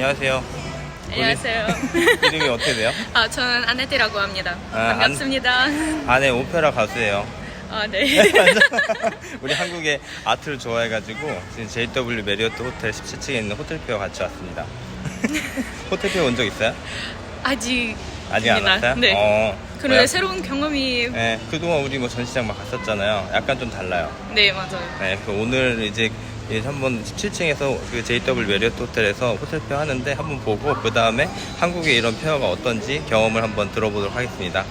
안녕하세요. 안녕하세요. 이름이 어떻게 돼요? 아, 저는 아네테라고 합니다. 아, 안- 반갑습니다. 아내 오페라 가수예요. 아, 네. 우리 한국의 아트를 좋아해가지고 지금 JW 메리어트 호텔 17층에 있는 호텔페어 같이 왔습니다. 호텔페어 온적 있어요? 아직 아직 안. 왔어요? 네. 어, 그리고 뭐야? 새로운 경험이 네, 그동안 우리 뭐 전시장 막 갔었잖아요. 약간 좀 달라요. 네, 맞아요. 네, 그래서 오늘 이제 이제 한번 17층에서 그 JW 메리어트 호텔에서 호텔페어 하는데 한번 보고 그 다음에 한국의 이런 페어가 어떤지 경험을 한번 들어보도록 하겠습니다.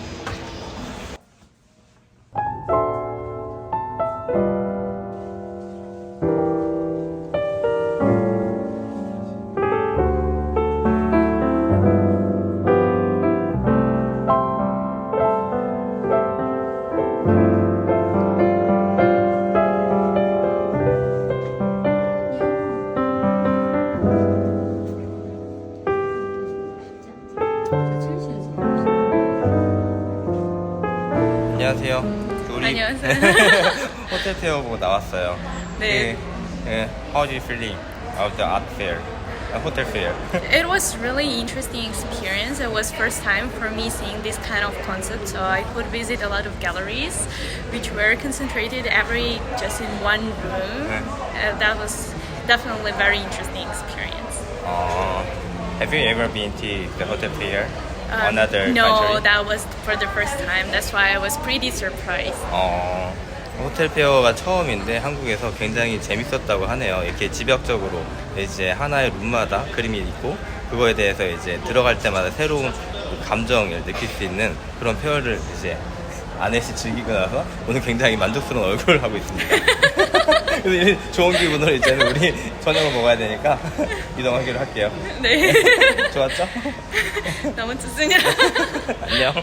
안녕하세요. 그 우리 안녕하세요. 호텔 페어 보고 나왔어요. 네. 그, 예, how do you feeling of the art fair? Uh, hotel fair. It was really interesting experience. It was first time for me seeing this kind of concept. So I could visit a lot of galleries, which were concentrated every just in one room. Uh, that was definitely very interesting experience. uh, Have you ever been to the hotel fair? Um, Another no, country? that was for the first time. That's why I was pretty surprised. 어, 호텔 페어가 처음인데 한국에서 굉장히 재밌었다고 하네요. 이렇게 지벽적으로 이제 하나의 룸마다 그림이 있고 그거에 대해서 이제 들어갈 때마다 새로운 감정을 느낄 수 있는 그런 페어를 이제 아내씨 즐기고 나서 오늘 굉장히 만족스러운 얼굴을 하고 있습니다. 좋은 기분으로 이제는 우리 저녁을 먹어야 되니까 이동하기로 할게요. 네. 좋았죠? 너무 좋습니다. 안녕.